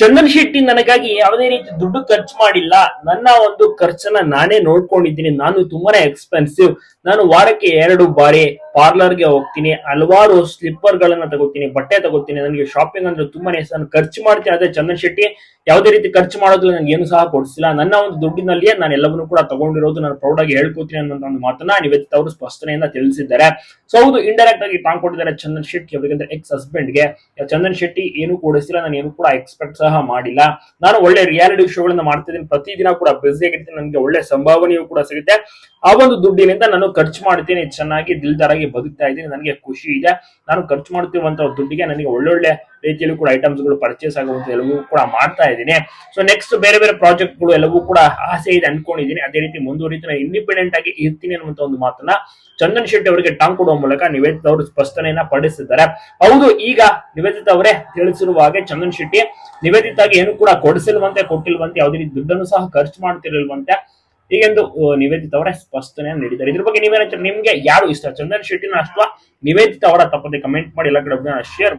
ಚಂದನ್ ಶೆಟ್ಟಿ ನನಗಾಗಿ ಯಾವುದೇ ರೀತಿ ದುಡ್ಡು ಖರ್ಚು ಮಾಡಿಲ್ಲ. ನನ್ನ ಒಂದು ಖರ್ಚನ್ನ ನಾನೇ ನೋಡ್ಕೊಂಡಿದ್ದೀನಿ. ನಾನು ತುಂಬಾನೇ ಎಕ್ಸ್ಪೆನ್ಸಿವ್ ನಾನು ವಾರಕ್ಕೆ ಎರಡು ಬಾರಿ ಪಾರ್ಲರ್ಗೆ ಹೋಗ್ತೀನಿ. ಹಲವಾರು ಸ್ಲಿಪ್ಪರ್ ಗಳನ್ನ ತಗೋತೀನಿ, ಬಟ್ಟೆ ತಗೋತೀನಿ. ನನಗೆ ಶಾಪಿಂಗ್ ಅಂದ್ರೆ ತುಂಬಾನೇ ಖರ್ಚು ಮಾಡ್ತೀನಿ ಅದೇ ಚಂದನ್ ಶೆಟ್ಟಿ ಯಾವುದೇ ರೀತಿ ಖರ್ಚು ಮಾಡೋದ್ರಲ್ಲಿ ನನಗೆ ಏನು ಸಹ ಕೊಡಿಸಿಲ್ಲ. ನನ್ನ ಒಂದು ದುಡ್ಡಿನಲ್ಲಿಯೇ ನಾನು ಎಲ್ಲವನ್ನೂ ಕೂಡ ತಗೊಂಡಿರೋದು, ನಾನು ಪ್ರೌಡ್ ಆಗಿ ಹೇಳ್ಕೊತೀನಿ ಅನ್ನೋ ಒಂದು ಮಾತನ್ನ ನಿವೇದಿತ ಅವರು ಸ್ಪಷ್ಟನೆಯಿಂದ ತಿಳಿಸಿದ್ದಾರೆ. ಸೊ ಹೌದು ಇಂಡೈರೆಕ್ಟ್ ಆಗಿ ಟಾಂಗ್ ಕೊಟ್ಟಿದ್ದಾರೆ ಚಂದನ್ ಶೆಟ್ಟಿ ಅವರಿಗೆ ಎಕ್ಸ್ ಹಸ್ಬೆಂಡ್ಗೆ ಚಂದನ್ ಶೆಟ್ಟಿ ಏನು ಕೊಡಿಸಿಲ್ಲ ನಾನು ಏನು ಕೂಡ ಎಕ್ಸ್ಪೆಕ್ಟ್ ಸಹ ಮಾಡಿಲ್ಲ. ನಾನು ಒಳ್ಳೆ ರಿಯಾಲಿಟಿ ಶೋಗಳನ್ನ ಮಾಡ್ತಿದ್ದೀನಿ, ಪ್ರತಿದಿನ ಕೂಡ ಬ್ಯುಸಿ ಆಗಿರ್ತೀನಿ, ನನಗೆ ಒಳ್ಳೆ ಸಂಭಾವನೆಯು ಕೂಡ ಸಿಗುತ್ತೆ. ಆ ಒಂದು ದುಡ್ಡಿನಿಂದ ನಾನು ಖರ್ಚು ಮಾಡ್ತೀನಿ, ಚೆನ್ನಾಗಿ, ದಿಲ್ದಾರಾಗಿ ಬದುಕ್ತಾ ಇದ್ದೀನಿ, ನನಗೆ ಖುಷಿ ಇದೆ. ನಾನು ಖರ್ಚು ಮಾಡ್ತಿರುವಂತಹ ದುಡ್ಡಿಗೆ ನನಗೆ ಒಳ್ಳೊಳ್ಳೆ ರೀತಿಯಲ್ಲೂ ಕೂಡ ಐಟಮ್ಸ್ಗಳು ಪರ್ಚೇಸ್ ಆಗುವಂತ ಎಲ್ಲವೂ ಕೂಡ ಮಾಡ್ತಾ ಇದ್ದೀನಿ. ಸೊ ನೆಕ್ಸ್ಟ್ ಬೇರೆ ಬೇರೆ ಪ್ರಾಜೆಕ್ಟ್ಗಳು ಎಲ್ಲವೂ ಕೂಡ ಆಸೆ ಇದೆ ಅನ್ಕೊಂಡಿದ್ದೀನಿ. ಅದೇ ರೀತಿ ಮುಂದುವರಿತು ಇಂಡಿಪೆಂಡೆಂಟ್ ಆಗಿ ಇರ್ತೀನಿ ಅನ್ನುವಂತ ಒಂದು ಮಾತನ್ನ ಚಂದನ್ ಶೆಟ್ಟಿ ಅವರಿಗೆ ಟಾಂಗ್ ಕೊಡುವ ಮೂಲಕ ನಿವೇದಿತ ಅವರು ಸ್ಪಷ್ಟನೆಯನ್ನ ಪಡಿಸಿದ್ದಾರೆ. ಹೌದು, ಈಗ ನಿವೇದಿತ ಅವರೇ ತಿಳಿಸಿರುವ ಹಾಗೆ ಚಂದನ್ ಶೆಟ್ಟಿ ನಿವೇದಿತಾಗಿ ಏನು ಕೂಡ ಕೊಡಿಸಿಲ್ವಂತೆ, ಕೊಟ್ಟಿಲ್ವಂತೆ, ಯಾವುದೇ ರೀತಿ ದುಡ್ಡನ್ನು ಸಹ ಖರ್ಚು ಮಾಡ್ತಿರಲ್ವಂತೆ ಹೀಗೆಂದು ನಿವೇದಿತ ಅವರೇ ಸ್ಪಷ್ಟನೆಯನ್ನು ನೀಡಿದ್ದಾರೆ. ಇದ್ರ ಬಗ್ಗೆ ನೀವೇನ ನಿಮ್ಗೆ ಯಾರು ಇಷ್ಟ? ಚಂದನ್ ಶೆಟ್ಟಿನ ಅಥವಾ ನಿವೇದಿತ ಅವರ ತಪ್ಪದೆ ಕಮೆಂಟ್ ಮಾಡಿ, ಎಲ್ಲ ಕಡೆ ಶೇರ್